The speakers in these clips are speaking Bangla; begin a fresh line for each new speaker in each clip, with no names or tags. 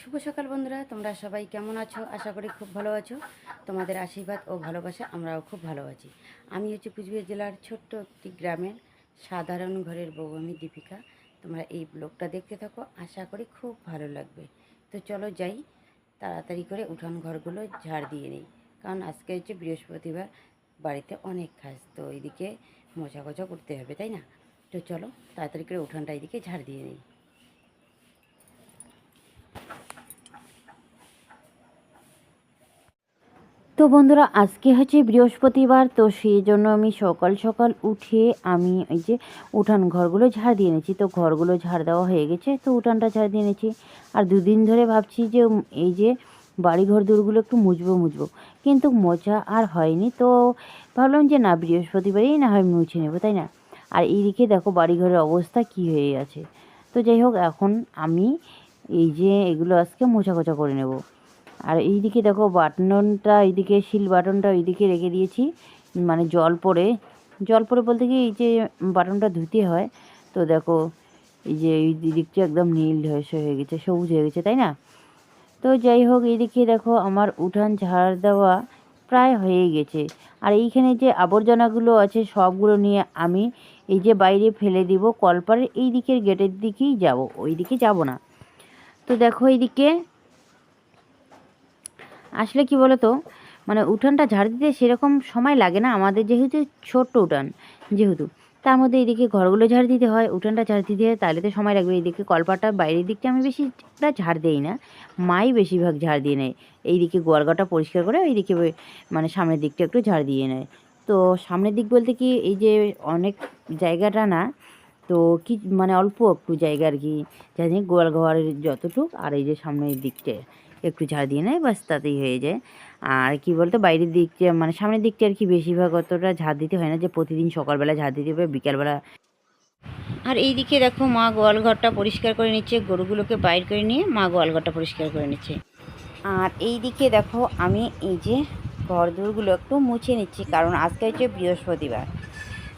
শুভ সকাল বন্ধুরা, তোমরা সবাই কেমন আছো? আশা করি খুব ভালো আছো। তোমাদের আশীর্বাদ ও ভালোবাসা, আমরাও খুব ভালো আছি। আমি হচ্ছে কুচবিহার জেলার ছোট্ট একটি গ্রামের সাধারণ ঘরের বউ আমি দীপিকা। তোমরা এই ব্লগটা দেখতে থাকো, আশা করি খুব ভালো লাগবে। তো চলো যাই, তাড়াতাড়ি করে উঠান ঘরগুলো ঝাড় দিয়ে নিই। কারণ আজকে হচ্ছে বৃহস্পতিবার, বাড়িতে অনেক কাজ, তো এইদিকে মোছা কোচা করতে হবে, তাই না? তো চলো, তাড়াতাড়ি করে উঠানটা এইদিকে ঝাড় দিয়ে নিই। তো বন্ধুরা, আজকে হচ্ছে বৃহস্পতিবার, তো সেই জন্য আমি সকাল সকাল উঠে আমি এই যে উঠান ঘরগুলো ঝাড় দিয়ে নিয়েছি তো ঘরগুলো ঝাড় দেওয়া হয়ে গেছে, তো উঠানটা ঝাড় দিয়ে নিয়েছি আর দুদিন ধরে ভাবছি যে এই যে বাড়িঘর দূরগুলো একটু মুছবো মুছবো, কিন্তু মোছা আর হয়নি। তো ভাবলাম যে না, বৃহস্পতিবারই না হয় মুছে নেব, তাই না? আর এইদিকে দেখো বাড়িঘরের অবস্থা কি হয়ে আছে। তো যাই হোক, এখন আমি এই যে এগুলো আজকে মোছা কোচা করে নেব। আর এইদিকে দেখো বাটনটা, এইদিকে শিল বাটনটা ওইদিকে রেখে দিয়েছি। মানে জল পড়ে। জল পড়ে বলতে কি, এই যে বাটনটা ধুতে হয়, তো দেখো এই যে এই দিকটা একদম নীল হয়ে গেছে, সবুজ হয়ে গেছে, তাই না? তো যাই হোক, এইদিকে দেখো আমার উঠান ঝাড় দেওয়া প্রায় হয়ে গেছে। আর এইখানে যে আবর্জনাগুলো আছে, সবগুলো নিয়ে আমি এই যে বাইরে ফেলে দিব কলপারের এই দিকের গেটের দিকেই যাব ওই দিকে যাব না। তো দেখো এইদিকে আসলে কি বলো তো মানে উঠানটা ঝাড় দিতে সেরকম সময় লাগে না। আমাদের যেহেতু ছোট্ট উঠান, যেহেতু। তার মধ্যে এইদিকে ঘরগুলো ঝাড় দিতে হয়, উঠানটা ঝাড় দিতে হয়, তাহলে তো সময় লাগবে। এইদিকে কলপাটা বাইরের দিকটা আমি বেশি একটা ঝাড় দিই না। মাই বেশিরভাগ ঝাড় দিয়ে নেয়। এইদিকে গোয়ালঘরটা পরিষ্কার করে ওইদিকে ওই মানে সামনের দিকটা একটু ঝাড় দিয়ে নেয়। তো সামনের দিক বলতে কি এই যে অনেক জায়গাটা না, তো কি মানে অল্প একটু জায়গা আর কি। জানি গোয়াল ঘরের যতটুক আর এই যে সামনের দিকটা একটু ঝাড় দিয়ে নেয় বাস তাতেই হয়ে যায়। আর কি বলতো বাইরের দিকটা মানে সামনের দিকটা আর কি বেশিরভাগ অতটা ঝাড় দিতে হয় না যে প্রতিদিন সকালবেলা ঝাড় দিতে হবে বিকালবেলা আর এই দিকে দেখো মা গোয়াল ঘরটা পরিষ্কার করে নিচ্ছে গরুগুলোকে বাইর করে নিয়ে মা গোয়াল ঘরটা পরিষ্কার করে নিচ্ছে। আর এই দিকে দেখো আমি এই যে ঘর দূরগুলো একটু মুছে নিচ্ছি কারণ আজকে হচ্ছে বৃহস্পতিবার।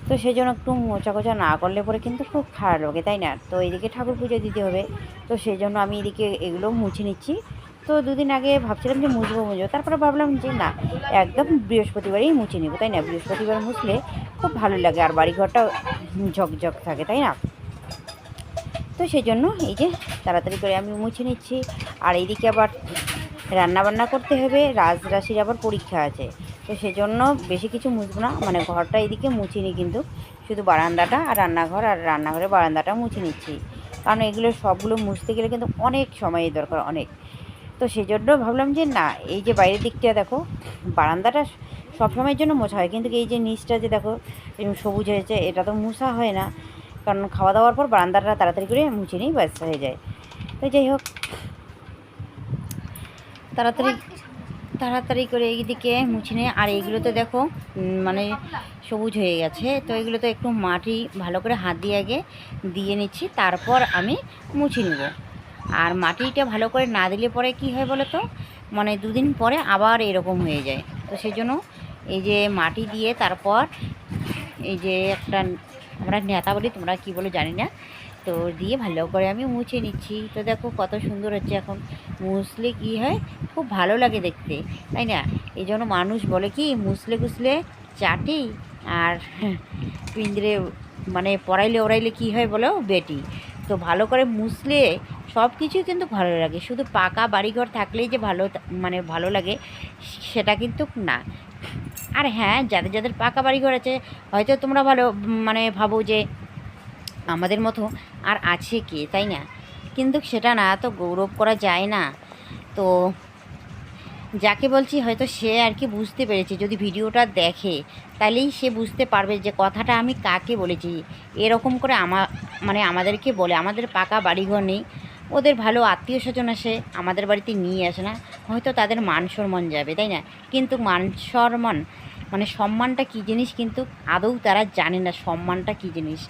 তো সেই জন্য একটু মোচা কোচা না করলে পরে কিন্তু খুব খারাপ লাগে তাই না? তো এইদিকে ঠাকুর পুজো দিতে হবে তো সেই জন্য আমি এদিকে এগুলো মুছে নিচ্ছি। তো দুদিন আগে ভাবছিলাম যে মুছবো মুছবো। তারপরে ভাবলাম যে না, একদম বৃহস্পতিবারই মুছে নেব তাই না? বৃহস্পতিবার মুছলে খুব ভালো লাগে, আর বাড়িঘরটা ঝকঝক থাকে, তাই না? তো সেই জন্য এই যে তাড়াতাড়ি করে আমি মুছে নিচ্ছি। আর এইদিকে আবার রান্না বান্না করতে হবে, রাজরাশির আবার পরীক্ষা আছে। তো সেজন্য বেশি কিছু মুছবো না মানে ঘরটা এদিকে মুছিনি কিন্তু। শুধু বারান্দাটা আর রান্নাঘর, আর রান্নাঘরের বারান্দাটা মুছে নিচ্ছি। কারণ এগুলো সবগুলো মুছতে গেলে কিন্তু অনেক সময়ের দরকার, অনেক। তো সেই জন্য ভাবলাম যে না, এই যে বাইরের দিকটা দেখো, বারান্দাটা সবসময়ের জন্য মোছা হয়। কিন্তু এই যে নিচটা যে দেখো এরকম সবুজ হয়েছে, এটা তো মুছা হয় না। কারণ খাওয়া দাওয়ার পর বারান্দাটা তাড়াতাড়ি করে মুছে নিই ব্যস্ত হয়ে যায়। তো যাই হোক। তাড়াতাড়ি তাড়াতাড়ি করে এইদিকে মুছে নিয়ে আর এইগুলো তো দেখো মানে সবুজ হয়ে গেছে। তো এগুলো তো একটু মাটি ভালো করে হাত দিয়ে আগে দিয়ে নিচ্ছি। তারপর আমি মুছে নেব। আর মাটিটা ভালো করে না দিলে পরে কি হয় বলো তো? মানে দুদিন পরে আবার এরকম হয়ে যায়। তো সেই জন্য এই যে মাটি দিয়ে তারপর এই যে একটা আমরা নেতা বলি, তোমরা কি বলো জানি না। তো দিয়ে ভালো করে আমি মুছে নিচ্ছি। তো দেখো কত সুন্দর হচ্ছে এখন। মুছলে কি হয়? খুব ভালো লাগে দেখতে, তাই না? এই জন্য মানুষ বলে কি, মুছলে কুছলে চাটি আর পিঞ্জরে মানে পড়াইলে ওড়াইলে কি হয় বলো? বেটি। তো ভালো করে মুসলে সব কিছুই কিন্তু ভালো লাগে। শুধু পাকা বাড়িঘর থাকলেই যে ভালো মানে ভালো লাগে, সেটা কিন্তু না। আর হ্যাঁ যাদের যাদের পাকা বাড়িঘর আছে, হয়তো তোমরা ভালো মানে ভাবো যে আমাদের মতো আর আছে কে, তাই না? কিন্তু সেটা না, তো গৌরব করা যায় না। তো যাকে বলছি হয়তো সে আর কি বুঝতে পেরেছে, যদি ভিডিওটা দেখে তাহলেই সে বুঝতে পারবে যে কথাটা আমি কাকে বলেছি। এরকম করে আমার মানে আমাদেরকে বলে, আমাদের পাকা বাড়িঘর নেই, ওদের ভালো আত্মীয় স্বজন আসে, আমাদের বাড়িতে নিয়ে আসে না, হয়তো তাদের মান সম্মান যাবে, তাই না? কিন্তু মান সম্মান মানে সম্মানটা কী জিনিস কিন্তু আদৌ তারা জানে না, সম্মানটা কী জিনিস।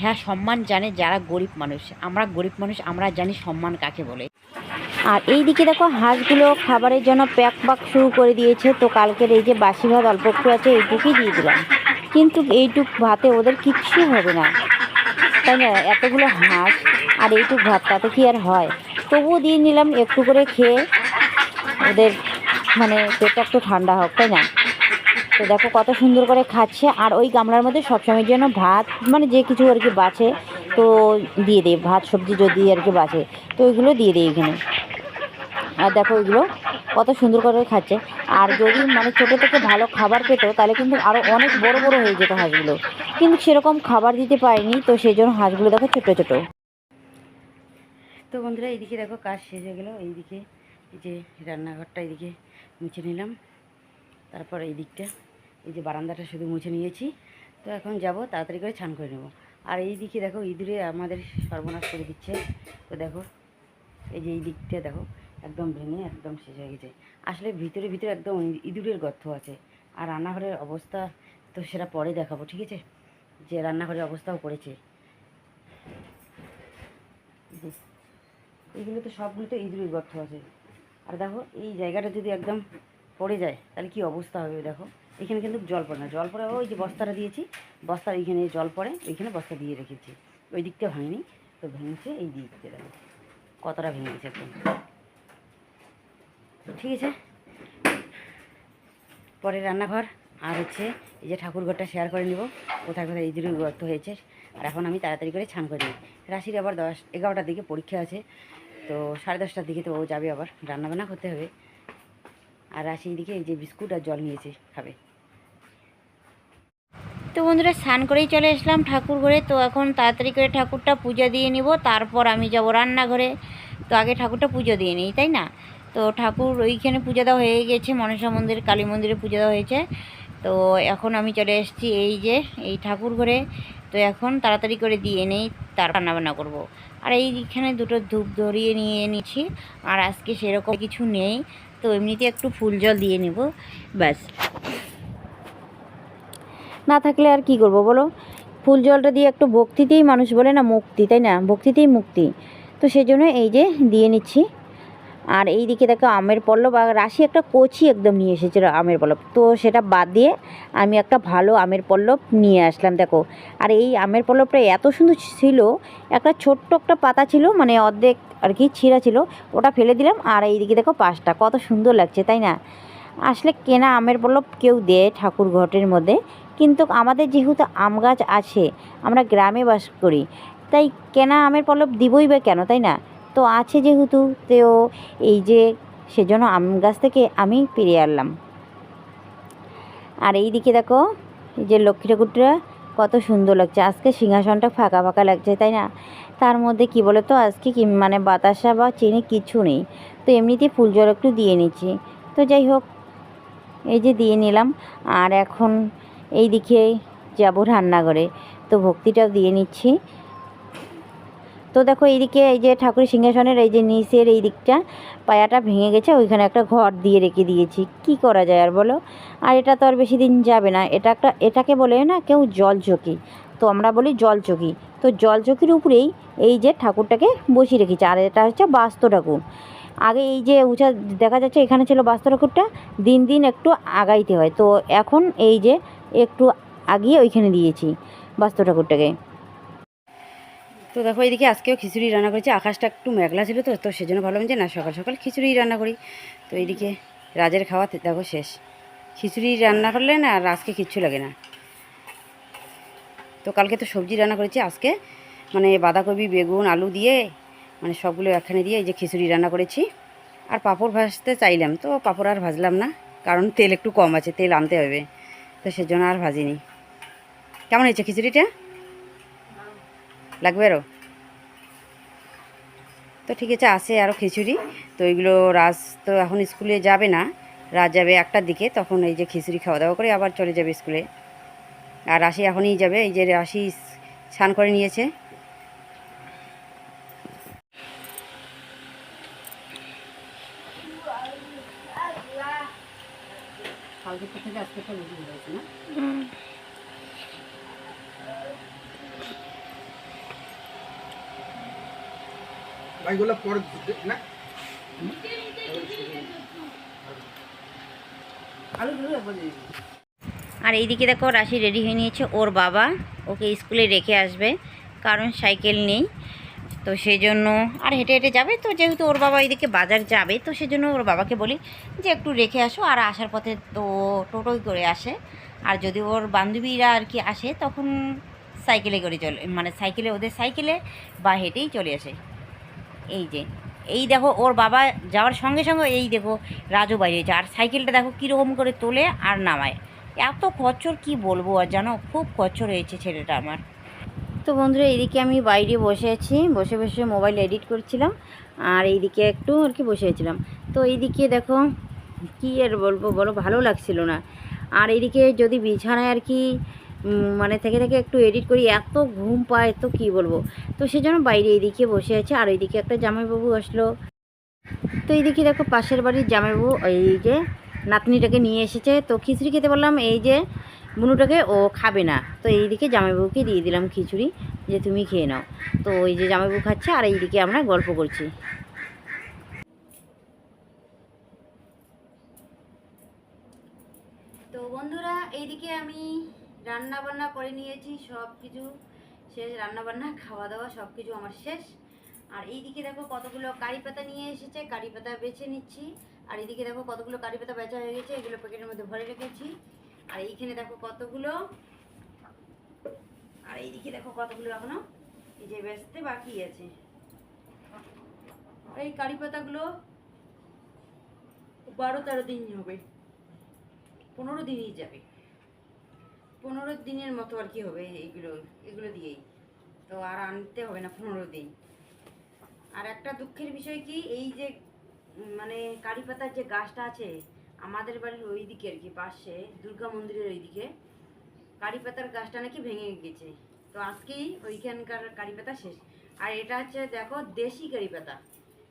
হ্যাঁ সম্মান জানে যারা গরিব মানুষ। আমরা গরিব মানুষ, আমরা জানি সম্মান কাকে বলে। আর এই দিকে দেখো, হাঁসগুলো খাবারের জন্য প্যাক পাক শুরু করে দিয়েছে। তো কালকের এই যে বাসি ভাত, অল্প একটু আছে, এইটুকুই দিয়ে দিলাম। কিন্তু এইটুক ভাতে ওদের কিচ্ছু হবে না। তাই না? এতগুলো হাঁস আর এইটুক ভাত, তাতে কি আর হয়? তবুও দিয়ে নিলাম একটু করে খেয়ে। ওদের মানে পেটটা একটু ঠান্ডা হোক, তাই না? তো দেখো কত সুন্দর করে খাচ্ছে, আর ওই গামলার মধ্যে সবসময়ের জন্য ভাত মানে যে কিছু আর কি বাঁচে তো দিয়ে দেয় ভাত, সবজি যদি আর কি বাঁচে তো ওইগুলো দিয়ে দেয় এখানে। আর দেখো ওইগুলো কত সুন্দর করে খাচ্ছে, আর যদি মানে ছোটো থেকে ভালো খাবার পেতো, তাহলে কিন্তু আরও অনেক বড় বড় হয়ে যেত হাঁসগুলো। কিন্তু সেরকম খাবার দিতে পারিনি, তো সেই জন্য হাঁসগুলো দেখো ছোটো ছোটো। তো বন্ধুরা, এইদিকে দেখো কাজ শেষ হয়ে গেলো, এইদিকে এই যে রান্নাঘরটা এইদিকে মুছে নিলাম, তারপর এই দিকটা এই যে বারান্দাটা শুধু মুছে নিয়েছি। তো এখন যাব, তাড়াতাড়ি করে ছান করে নেব। আর এই দিকে দেখো, ইঁদুরে আমাদের সর্বনাশ করে দিচ্ছে। তো দেখো, এই যে এই দিকটা দেখো, একদম ভেঙে একদম শেষ হয়ে গেছে। আসলে ভিতরে ভিতরে একদম ইঁদুরের গর্ত আছে। আর রান্নাঘরের অবস্থা তো সেটা পরে দেখাবো, ঠিক আছে? যে রান্নাঘরের অবস্থাও করেছে। এই এইগুলো তো সবগুলো তো ইঁদুরের গর্ত আছে। আর দেখো, এই জায়গাটা যদি একদম পড়ে যায়, তাহলে কি অবস্থা হবে দেখো? এখানে কিন্তু জল পড়ে না। জল পড়ে, ওই যে বস্তাটা দিয়েছি, বস্তার এইখানে জল পড়ে ওইখানে বস্তা দিয়ে রেখেছি। ওই দিকটা ভাঙেনি, তো ভেঙেছে এই দিকটা দেখো, কতটা ভেঙে গেছে ঠিক আছে? পরে রান্নাঘর, আর হচ্ছে এই যে ঠাকুরঘরটা শেয়ার করে নিব, কোথায় কোথায় এই দুটো গর্ত হয়েছে, আর এখন আমি তাড়াতাড়ি করে ছান করে নিই। রাশির আবার দশ, এগারোটার দিকে পরীক্ষা আছে, তো সাড়ে দশটার দিকে তো ও যাবে আবার, রান্নাবান্না করতে হবে। আর রাশি এদিকে এই যে বিস্কুট আর জল নিয়েছে, খাবে। তো বন্ধুরা, স্নান করেই চলে আসলাম ঠাকুর ঘরে তো এখন তাড়াতাড়ি করে ঠাকুরটা পূজা দিয়ে নিব, তারপর আমি যাব রান্নাঘরে। তো আগে ঠাকুরটা পুজো দিয়ে নিই, তাই না? তো ঠাকুর ওইখানে পূজা দেওয়া হয়ে গেছে, মনসা মন্দির, কালী মন্দিরে পূজা দেওয়া হয়েছে। তো এখন আমি চলে এসেছি এই যে, এই ঠাকুর ঘরে তো এখন তাড়াতাড়ি করে দিয়ে নেই তার রান্নাবান্না করব। আর এইখানে দুটো ধূপ ধরিয়ে নিয়ে নিচ্ছি আর আজকে সেরকম কিছু নেই। তো এমনিতে একটু ফুল জল দিয়ে নেব, ব্যাস। না থাকলে আর কি করব বলো? ফুল জলটা দিয়ে একটু ভক্তিতেই মানুষ বলে না মুক্তি, তাই না? ভক্তিতেই মুক্তি। তো সেই জন্য এই যে দিয়ে নিচ্ছি। আর এই দিকে দেখো আমের পল্লব আর রাশি একটা কচি একদম নিয়ে এসেছিল আমের পল্লব। তো সেটা বাদ দিয়ে আমি একটা ভালো আমের পল্লব নিয়ে আসলাম, দেখো। আর এই আমের পল্লবটা এত সুন্দর ছিল, একটা ছোট্ট একটা পাতা ছিল মানে অর্ধেক আর কি ছিঁড়া ছিল, ওটা ফেলে দিলাম। আর এই দিকে দেখো পাশটা, কত সুন্দর লাগছে, তাই না? আসলে কেনা আমের পল্লব কেউ দেয় ঠাকুর ঘটের মধ্যে। কিন্তু আমাদের যেহেতু আম গাছ আছে, আমরা গ্রামে বাস করি, তাই কেনা আমের পল্লব দিবই বা কেন, তাই না? তো আছে যেহেতু তো এই যে সেজন্য আম গাছ থেকে আমি পেরে আনলাম। আর এই দিকে দেখো যে লক্ষ্মী ঠাকুরটা কত সুন্দর লাগছে। আজকে সিংহাসনটা ফাঁকা ফাঁকা লাগছে, তাই না? তার মধ্যে কি বলে তো আজকে কি মানে বাতাসা বা চিনি কিছু নেই। তো এমনিতেই ফুল জল একটু দিয়ে নিচ্ছি। তো যাই হোক এই যে দিয়ে নিলাম। আর এখন এই দিকে যাব রান্নাঘরে। তো ভক্তিটাও দিয়ে নিচ্ছি। তো দেখো এইদিকে এই যে ঠাকুরের সিংহাসনের এই যে নিচের এই দিকটা, পায়াটা ভেঙে গেছে, ওইখানে একটা ঘর দিয়ে রেখে দিয়েছি। কি করা যায় আর বলো? আর এটা তো আর বেশি দিন যাবে না। এটা একটা, এটাকে বলে না কেউ জল চকি। তো আমরা বলি জল চকি। তো জল চকির উপরেই এই যে ঠাকুরটাকে বসিয়ে রেখেছি। আর এটা হচ্ছে বাস্ত ঠাকুর। আগে এই যে উঁচা দেখা যাচ্ছে এখানে ছিল বাস্ত ঠাকুরটা দিন দিন একটু আগাইতে হয়। তো এখন এই যে একটু আগিয়ে ওইখানে দিয়েছি বাস্ত ঠাকুরটাকে তো দেখো এইদিকে আজকেও খিচুড়ি রান্না করেছি, আকাশটা একটু মেঘলা ছিল তো তো সেজন্য ভাবলাম যে না, সকাল সকাল খিচুড়ি রান্না করি। তো এইদিকে রাজের খাওয়া দেখো শেষ। খিচুড়ি রান্না করলে না আর আজকে কিচ্ছু লাগে না। তো কালকে তো সবজি রান্না করেছি, আজকে মানে বাঁধাকপি, বেগুন, আলু দিয়ে মানে সবগুলো একখানে দিয়ে এই যে খিচুড়ি রান্না করেছি। আর পাঁপড় ভাজতে চাইলাম, তো পাঁপড় আর ভাজলাম না, কারণ তেল একটু কম আছে, তেল আনতে হবে, তো সেজন্য আর ভাজিনি। কেমন হয়েছে খিচুড়িটা? লাগবে আরও তো ঠিক আছে আসে আরও খিচুড়ি, তো এইগুলো রাজ তো এখন স্কুলে যাবে না রাত যাবে একটার দিকে, তখন এই যে খিচুড়ি খাওয়া দাওয়া করে আবার চলে যাবে স্কুলে। আর রাশি এখনই যাবে, এই যে রাশি স্নান করে নিয়েছে। কালকে থেকে আজকে একটা বেশি হয়েছে না।
ভাইগুলো পরে না?
আর এইদিকে দেখো রাশি রেডি হয়ে নিয়েছে ওর বাবা। ওকে স্কুলে রেখে আসবে কারণ সাইকেল নেই। তো সেই জন্য আর হেঁটে হেঁটে যাবে তো যেহেতু ওর বাবা এইদিকে বাজার যাবে, তো সেজন্য ওর বাবাকে বলি যে একটু রেখে আসো আর আসার পথে তো টোটোই করে আসে। আর যদি ওর বান্ধবীরা আর কি আসে তখন সাইকেলে করে চলে মানে সাইকেলে ওদের সাইকেলে বা হেঁটেই চলে আসে। এই যে, এই দেখো ওর বাবা যাওয়ার সঙ্গে সঙ্গে এই দেখো রাজু বাইরে আর সাইকেলটা দেখো কীরকম করে তোলে আর নামায়। এত খচ্চর কি বলব আর জানো? খুব খচ্চর হয়েছে ছেলেটা আমার। তো বন্ধুরা এইদিকে আমি বাইরে বসে আছি। বসে বসে মোবাইল এডিট করছিলাম আর এইদিকে একটু আর কি বসে আছিলাম। তো এইদিকে দেখো, কি আর বলব, বলো, ভালো লাগছিল না। আর এইদিকে যদি বিছানায় আর কি মানে থেকে থেকে একটু এডিট করি, এত ঘুম পায় তো কি বলব। তো সেজন্য বাইরে এইদিকে বসে আছে, আর এইদিকে একটা জামাইবাবু আসলো। তো এইদিকে দেখো, পাশের বাড়ির জামাইবাবু, এই যে নাতনিটাকে নিয়ে এসেছে। তো খিচড়ি খেতে বললাম, এই যে বুনুটাকে ও খাবে না। তো এইদিকে জামাইবাবুকে দিয়ে দিলাম খিচুড়ি, যে তুমি খেয়ে নাও। তো এই যে জামাইবাবু খাচ্ছে, আর এইদিকে আমরা গল্প করছি। তো বন্ধুরা, এইদিকে আমি রান্না বান্না করে নিয়েছি সব কিছু শেষ রান্না বান্না খাওয়া দাওয়া সব কিছু আমার শেষ। আর এইদিকে দেখো কতগুলো কারি পাতা নিয়ে এসেছে, কারি পাতা বেছে নিচ্ছি। আর এইদিকে দেখো কতগুলো কারি পাতা বেচা হয়ে গেছে, এগুলো প্যাকেটের মধ্যে ভরে রেখেছি। আর এইখানে দেখো কতগুলো? আর এইদিকে দেখো কতগুলো এখনও? এই যে বেচতে বাকি আছে। এই কারি পাতাগুলো বারো তেরো দিন হবে। পনেরো দিনই যাবে। পনেরো দিনের মতো আর কি হবে এইগুলো, এগুলো দিয়েই। তো আর আনতে হবে না পনেরো দিন। আর একটা দুঃখের বিষয় কি, এই যে মানে কারি পাতার যে গাছটা আছে আমাদের বাড়ির ওই দিকে আর কি, পাশে, দুর্গা মন্দিরের ওইদিকে। কারি পাতার গাছটা নাকি ভেঙে গেছে। তো আজকেই ওইখানকার কারি পাতা শেষ। আর এটা হচ্ছে, দেখো, দেশি কারি পাতা।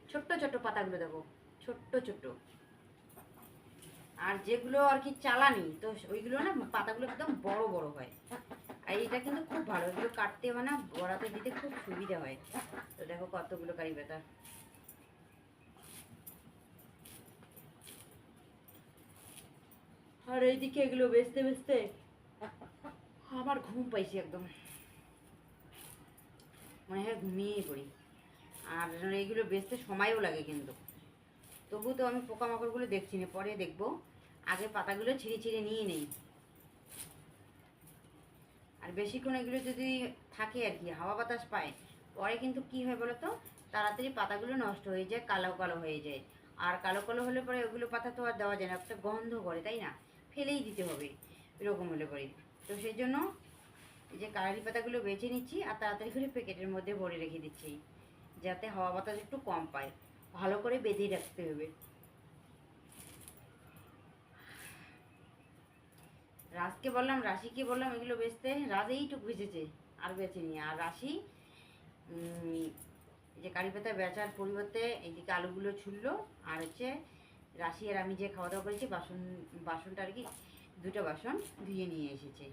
ছোট্ট ছোট্ট পাতাগুলো দেখো। ছোট্ট ছোট্ট। আর যেগুলো আর কি চালানি, তো ওইগুলো না পাতাগুলো একদম বড় বড় হয়। আর এটা কিন্তু খুব ভালো। এগুলো কাটতে মানে বড়াতে দিতে খুব সুবিধা হয়। তো দেখো কতগুলো কারি পাতা। আর এইদিকে এগুলো বেচতে বেচতে আমার ঘুম পাইছি একদম। মনে হয় ঘুমিয়েই পড়ি। আর এইগুলো বেচতে সময়ও লাগে কিন্তু। তবু তো আমি পোকামাকড়গুলো দেখছি না, পরে দেখব। আগে পাতাগুলো ছিঁড়ে ছিঁড়ে নিয়ে নেই। আর বেশিক্ষণ এগুলো যদি থাকে আর কি, হাওয়া বাতাস পায়, পরে কিন্তু কি হয় বলো তো? তাড়াতাড়ি পাতাগুলো নষ্ট হয়ে যায়, কালো কালো হয়ে যায়। আর কালো কালো হলে পরে ওগুলো পাতা তো আর দেওয়া যায় না, একটা গন্ধ করে, তাই না? ফেলেই দিতে হবে এরকম হলে পরে। তো সেই জন্য এই যে কালারি পাতাগুলো বেছে নিচ্ছি আর তাড়াতাড়ি করে প্যাকেটের মধ্যে ভরে রেখে দিচ্ছি, যাতে হাওয়া বাতাস একটু কম পায়। ভালো করে বেঁধে রাখতে হবে। রাজকে বললাম, রাশিকে বললাম, এগুলো বেচতে। রাজ এইটুকু বেঁচেছে, আর বেচেনি। আর রাশি যে কারি পাতা বেচার পরিবর্তে এইদিকে আলুগুলো ছুললো, আর হচ্ছে রাশি আর আমি যে খাওয়া দাওয়া করেছি, বাসন, বাসনটা আর কি, দুটো বাসন ধুয়ে নিয়ে এসেছে।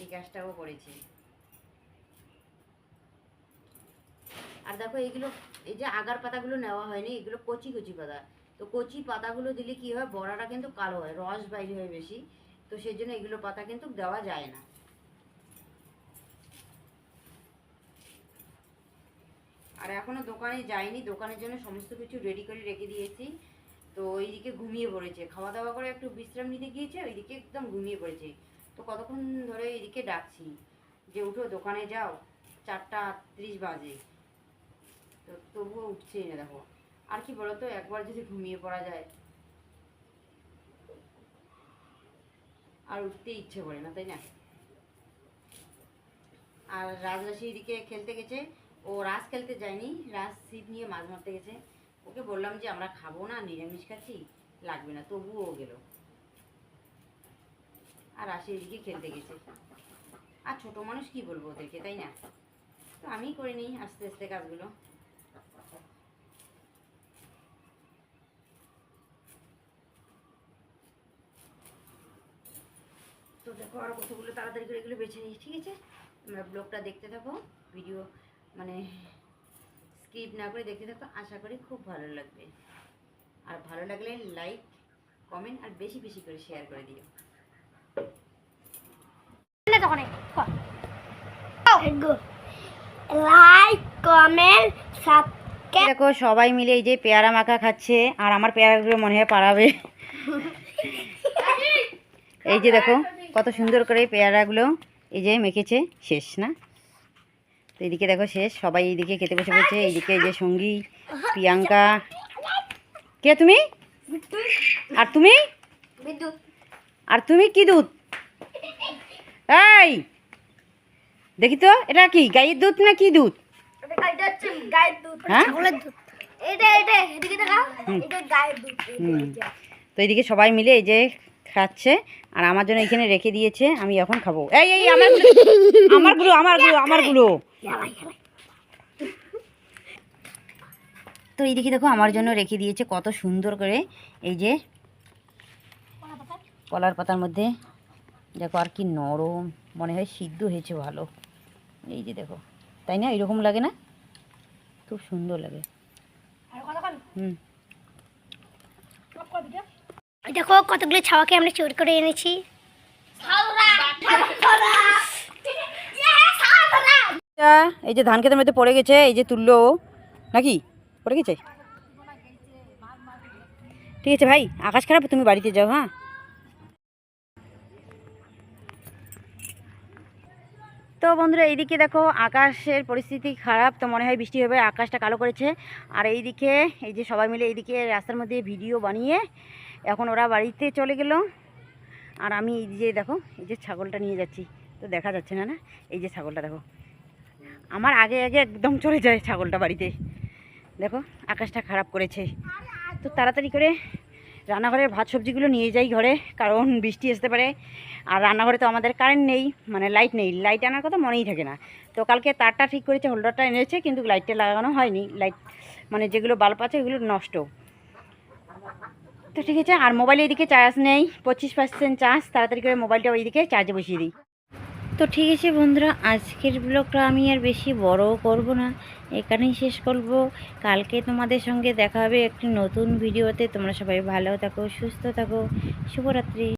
এই কাজটাও করেছে। আর দেখো এইগুলো এই যে আগার পাতাগুলো নেওয়া হয়নি, এগুলো কচি কচি পাতা। তো কচি পাতাগুলো দিলে কি হয়, বড়াটা কিন্তু কালো হয়, রস বাইরে হয় বেশি। তো সেই জন্য এগুলো পাতা কিন্তু দেওয়া যায় না। আর এখনও দোকানে যাইনি, দোকানের জন্য সমস্ত কিছু রেডি করে রেখে দিয়েছি। তো ওইদিকে ঘুমিয়ে পড়েছে। খাওয়া দাওয়া করে একটু বিশ্রাম নিতে গিয়েছে, ওইদিকে একদম ঘুমিয়ে পড়েছে। তো কতক্ষণ ধরে এইদিকে ডাকছি যে, উঠো দোকানে যাও, চারটা আটত্রিশ বাজে। তো তবুও উঠছেই না দেখো। আর কি বলতো, একবার যদি ঘুমিয়ে পড়া যায়। আর উঠতে ইচ্ছে করে না, তাই না? আর রাজরাশি এদিকে খেলতে গেছে। ও রাস খেলতে যায়নি রাস ছিপ নিয়ে মাছ মারতে গেছে। ওকে বললাম যে, আমরা খাব না, নিরামিষ খাচ্ছি, লাগবে না। তবুও ও গেল। আর রাশি এদিকে খেলতে গেছে। আর ছোট মানুষ কি বলব ওদেরকে, তাই না? তো আমিই করে নিই আস্তে আস্তে কাজগুলো। তো দেখো আর কতগুলো তাড়াতাড়ি করে এগুলো বেছে নিই, ঠিক আছে? আমরা ব্লগটা দেখতে থাকো, ভিডিও মানে স্কিপ না করে দেখতে থাকো আশা করি খুব ভালো লাগবে। আর ভালো লাগলে লাইক কমেন্ট আর বেশি বেশি করে শেয়ার করে দিও।
লাইক কমেন্ট
দেখো সবাই মিলে এই যে পেয়ারা মাখা খাচ্ছে আর আমার পেয়ারাগুলো মনে হয় পারাবে এই যে দেখো কত সুন্দর করে পেয়ারাগুলো এই যে মেখেছে শেষ না? তো এদিকে দেখো শেষ সবাই এইদিকে খেতে বসে পড়েছে এইদিকে এই যে সঙ্গী প্রিয়াঙ্কা। কে তুমি? আর তুমি? আর তুমি কি দুধ? এই! দেখি তো এটা কি গাইয়ের দুধ না কি দুধ? হ্যাঁ?
ছাগলের দুধ। এটা এটা এদিকে দেখা।
হুম।
এটা গায়ের দুধ এই
হুম।
দুধটা।
তো এইদিকে সবাই মিলে এই যে খাচ্ছে আর আমার জন্য এখানে রেখে দিয়েছে আমি এখন খাব। এই এই আমারগুলো আমারগুলো আমারগুলো আমারগুলো।
ইয়ালাই, ইয়ালাই।
তো দেখো আমার জন্য রেখে দিয়েছে কত সুন্দর করে এই যে কলার পাতার মধ্যে। দেখো আর কি নরম মনে হয় সিদ্ধ হয়েছে ভালো। এই যে দেখো তাই না? এরকম লাগে না? খুব সুন্দর লাগে। হুম।
এই দেখো কতগুলো ছাওয়াকে আমরা চোর করে এনেছি।
এই যে ধান খেতের মধ্যে পড়ে গেছে এই যে তুললো নাকি? পড়ে গেছে? ঠিক আছে ভাই আকাশ খারাপ তুমি বাড়িতে যাও হ্যাঁ? তো বন্ধুরা এইদিকে দেখো আকাশের পরিস্থিতি খারাপ তো মনে হয় বৃষ্টি হবে আকাশটা কালো করেছে। আর এইদিকে এই যে সবাই মিলে এইদিকে রাস্তার মধ্যে ভিডিও বানিয়ে এখন ওরা বাড়িতে চলে গেল। আর আমি এই যে দেখো, এই যে ছাগলটা নিয়ে যাচ্ছি। তো দেখা যাচ্ছে না না? এই যে ছাগলটা দেখো। আমার আগে আগে একদম চলে যায় ছাগলটা বাড়িতে। দেখো, আকাশটা খারাপ করেছে। তো তাড়াতাড়ি করে রান্নাঘরের ভাত সবজিগুলো নিয়ে যাই ঘরে, কারণ বৃষ্টি আসতে পারে। আর রান্নাঘরে তো আমাদের কারেন্ট নেই মানে লাইট নেই। লাইট আনার কথা মনেই থাকে না। তো কালকে তারটা ঠিক করেছে হোল্ডারটা এনেছে, কিন্তু লাইটটা লাগানো হয়নি। লাইট মানে যেগুলো বাল্ব আছে, ওগুলো নষ্ট। তো ঠিক আছে, আর মোবাইল এদিকে চার্জ নেই, পঁচিশ পার্সেন্ট চার্জ তাড়াতাড়ি করে মোবাইলটা ওইদিকে চার্জে বসিয়ে দিই। তো ঠিক আছে বন্ধুরা, আজকের ব্লগটা আমি আর বেশি বড় করব না, এখানেই শেষ করব। কালকে তোমাদের সঙ্গে দেখা হবে একটি নতুন ভিডিওতে তোমরা সবাই ভালো থাকো, সুস্থ থাকো, শুভরাত্রি।